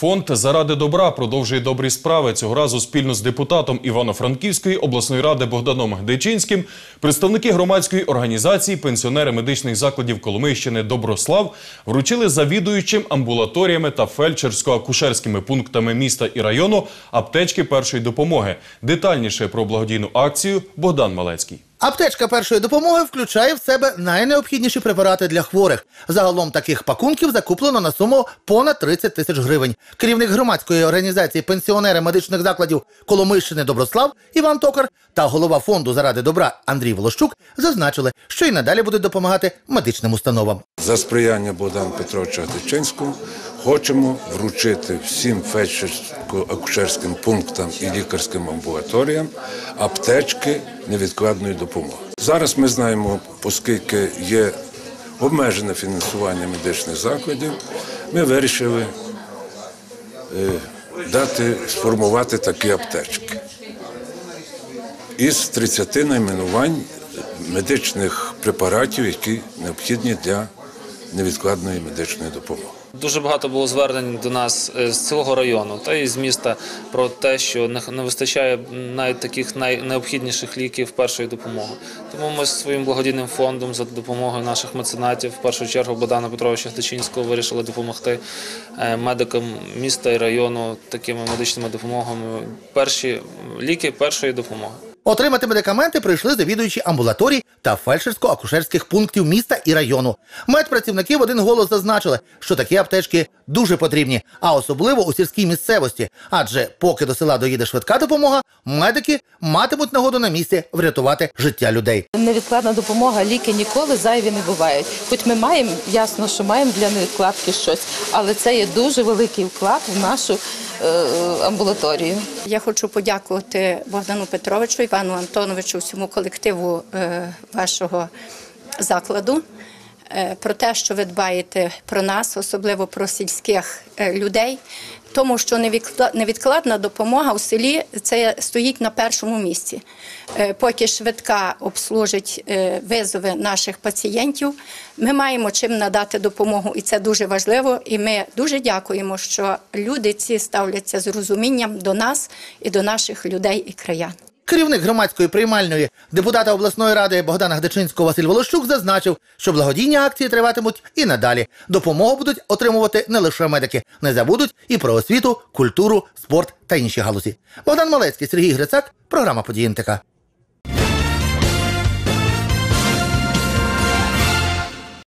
Фонд заради добра продовжує добрі справи. Цього разу спільно з депутатом Івано-Франківської обласної ради Богданом Гдечинським представники громадської організації пенсіонери медичних закладів Коломийщини Доброслав вручили завідуючим амбулаторіями та фельдшерсько-акушерськими пунктами міста і району аптечки першої допомоги. Детальніше про благодійну акцію Богдан Малецький. Аптечка першої допомоги включає в себе найнеобхідніші препарати для хворих. Загалом таких пакунків закуплено на суму понад 30 тисяч гривень. Керівник громадської організації пенсіонери медичних закладів Коломийщини Доброслав Іван Токар та голова фонду заради добра Андрій Волощук зазначили, що й надалі будуть допомагати медичним установам. За сприяння Богдана Петровича Гатичинського хочемо вручити всім фельдшерсько-акушерським пунктам і лікарським амбулаторіям аптечки невідкладної допомоги. Зараз ми знаємо, оскільки є обмежене фінансування медичних закладів, ми вирішили е, дати сформувати такі аптечки із 30 найменувань медичних препаратів, які необхідні для невідкладної медичної допомоги. Дуже багато було звернень до нас е, з цілого району та і з міста про те, що не- вистачає навіть таких найнеобхідніших ліків першої допомоги. Тому ми з своїм благодійним фондом за допомогою наших меценатів, в першу чергу Богдана Петровича Гтичинського, вирішили допомогти е, медикам міста і району такими медичними допомогами. Перші ліки першої допомоги. Отримати медикаменти прийшли завідуючі амбулаторій та фельдшерсько-акушерських пунктів міста і району. Медпрацівники в один голос зазначили, що такі аптечки дуже потрібні, а особливо у сільській місцевості. Адже поки до села доїде швидка допомога, медики матимуть нагоду на місці врятувати життя людей. Невідкладна допомога, ліки ніколи зайві не бувають. Хоч ми маємо, ясно, що маємо для невідкладки щось, але це є дуже великий вклад в нашу амбулаторію. Я хочу подякувати Богдану Петровичу, Івану Антоновичу, всьому колективу е, вашого закладу. Е, Про те, що ви дбаєте про нас, особливо про сільських е, людей, тому що невідкла- невідкладна допомога у селі це стоїть на першому місці. Е, Поки швидка обслужить визови наших пацієнтів, ми маємо чим надати допомогу, і це дуже важливо. І ми дуже дякуємо, що люди ці ставляться з розумінням до нас і до наших людей і краян. Керівник громадської приймальної депутата обласної ради Богдана Гдечинського Василь Волощук зазначив, що благодійні акції триватимуть і надалі. Допомогу будуть отримувати не лише медики, не забудуть і про освіту, культуру, спорт та інші галузі. Богдан Малецький, Сергій Грицак, програма «Події НТК».